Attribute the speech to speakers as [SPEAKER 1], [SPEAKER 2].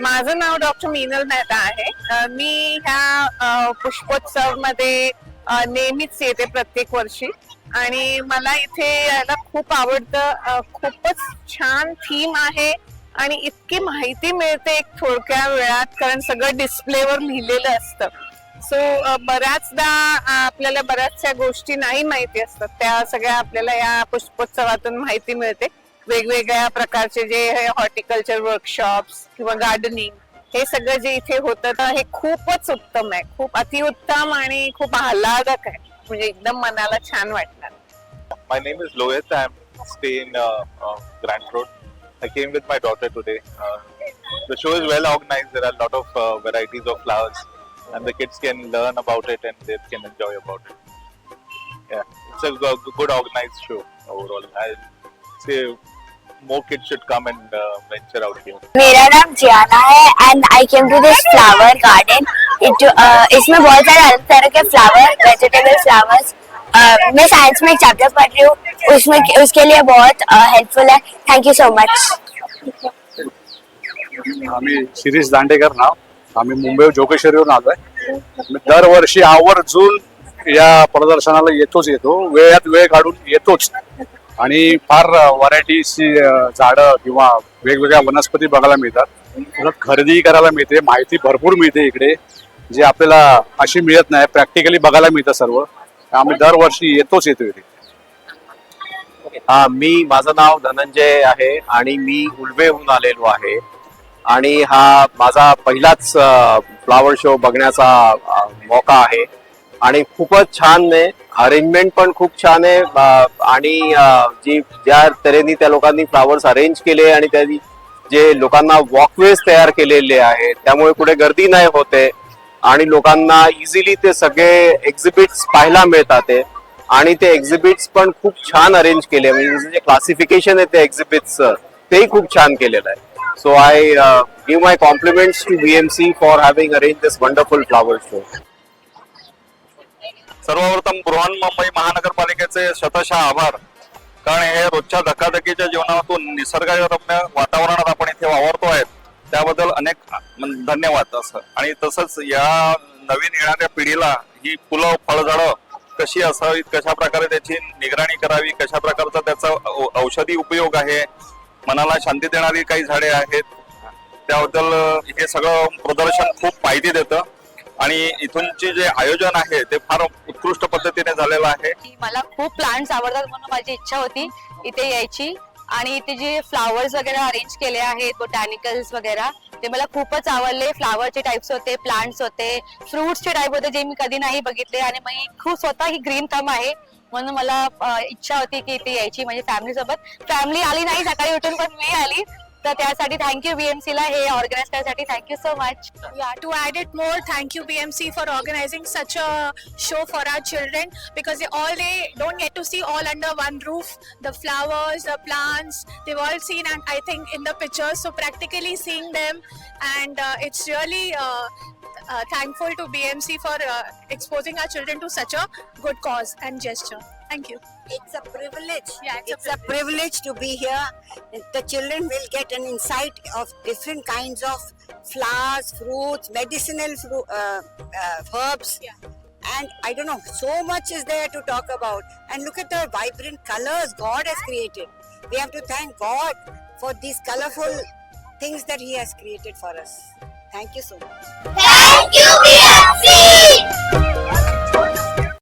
[SPEAKER 1] माझं नाव डॉक्टर मीनल मेहता आहे. मी ह्या पुष्पोत्सवमध्ये नेहमीच येते प्रत्येक वर्षी. आणि मला इथे यायला खूप आवडतं. खूपच छान थीम आहे आणि इतकी माहिती मिळते एक थोडक्या वेळात कारण सगळं डिस्प्लेवर लिहिलेलं असतं. सो बऱ्याचदा आपल्याला बऱ्याचशा गोष्टी नाही माहिती असतात. त्या सगळ्या आपल्याला या पुष्पोत्सवातून माहिती मिळते. वेगवेगळ्या प्रकारचे जे हॉर्टिकल्चर वर्कशॉप्स किंवा गार्डनिंग हे सगळं जे इथे होतं तर हे खूपच उत्तम आहे. खूप अतिउत्तम आणि खूप आल्हादक आहे. म्हणजे एकदम मनाला छान वाटणार.
[SPEAKER 2] My name is Lois I am stay Grant Road I came with my daughter today the show is well organise there are lot of varieties of flowers and the kids can learn about it and they can enjoy about it it's a good organise show overall I say more kids should come and uh, venture out here.
[SPEAKER 3] मेरा नाम जियाना है and I came to this flower garden इसमें बहुत सारे अलग तरह के flower vegetable flowers मैं साइंस में एक चैप्टर पढ़ रही हूँ। उसमें उसके लिए बहुत हेल्पफुल है। थैंक यू सो मच
[SPEAKER 4] आम्ही शिरीष दांडेकर नाव. आम्ही मुंबई जोगेश्वरीवरून आलोय. आम्ही दरवर्षी आवर्जून या प्रदर्शनाला येतोच येतो. वेळात वेळ काढून येतोच. आणि फार व्हरायटीची झाडं किंवा वेगवेगळ्या वनस्पती बघायला मिळतात. खरेदी करायला मिळते माहिती भरपूर मिळते इकडे जे आपल्याला अशी मिळत नाही प्रॅक्टिकली बघायला मिळतं सर्व. आम्ही दरवर्षी येतोच येतो इथे.
[SPEAKER 5] हा मी माझं नाव धनंजय आहे आणि मी उलवेहून आलेलो आहे. आणि हा माझा पहिलाच फ्लावर शो बघण्याचा मौका आहे. आणि खूपच छान आहे. अरेंजमेंट पण खूप छान आहे. आणि जी ज्या तऱ्हेने त्या लोकांनी फ्लावर्स अरेंज केले आणि त्यांनी जे लोकांना वॉकवेज तयार केलेले आहेत त्यामुळे कुठे गर्दी नाही होते. आणि लोकांना इझिली ते सगळे एक्झिबिट्स पाहायला मिळतात ते. आणि ते एक्झिबिट्स पण खूप छान अरेंज केले. म्हणजे जे क्लासिफिकेशन आहे ते एक्झिबिट्सचं तेही खूप छान केलेलं आहे. So I give my compliments to BMC for having arrange this wonderful flower show
[SPEAKER 2] सर्वप्रथम बृहन्मुंबई महानगरपालिकेचे शतशः आभार. कारण हे रोजच्या धकाधकीच्या जीवनातून निसर्गरम्य वातावरणात आपण इथे वावरतो आहेत. त्याबद्दल अनेक धन्यवाद असं. आणि तसंच या नवीन येणाऱ्या पिढीला ही फुलं फळझाडं कशी असावीत कशा प्रकारे त्याची निगराणी करावी कशा प्रकारचा त्याचा औ- औषधी उपयोग आहे मनाला शांती देणारी काही झाडे आहेत त्याबद्दल हे सगळं प्रदर्शन खूप माहिती देतं. आणि इथूनचे जे आयोजन आहे ते फार उत्कृष्ट पद्धतीने झालेला आहे.
[SPEAKER 6] मला खूप प्लांट्स आवडतात म्हणून माझी इच्छा होती इथे यायची. आणि इथे जे फ्लावर्स वगैरे अरेंज केले आहेत बोटॅनिकल्स वगैरे ते मला खूपच आवडले. फ्लावरचे टाइप्स होते प्लांट्स होते फ्रुट्सचे टाइप होते जे मी कधी नाही बघितले. आणि मी खूप स्वतः ही ग्रीन थम आहे. म्हणून मला इच्छा होती की इथे यायची म्हणजे फॅमिली सोबत. फॅमिली आली नाही सकाळी उठून पण मी आली. तर त्यासाठी थँक्यू बीएमसी ला हे ऑर्गनाईज करण्यासाठी thank you so much
[SPEAKER 7] Yeah, to add it more, thank you BMC for organizing such a show for our children because they all they don't get to see all under one roof. The flowers, the plants, they've all seen and I think in the pictures. So practically seeing them, and uh, it's really uh, uh, thankful to BMC for uh, exposing our children to such a good cause and gesture. Thank you.
[SPEAKER 8] It's a privilege.
[SPEAKER 7] Yeah, it's a
[SPEAKER 8] it's a privilege to be here. The children will get an insight of different kinds of flowers, fruits, medicinal fru- uh, uh, herbs.
[SPEAKER 7] Yeah.
[SPEAKER 8] And I don't know, so much is there to talk about. And look at the vibrant colors God has created. We have to thank God for these colorful things that He has created for us. Thank you so much.
[SPEAKER 3] Thank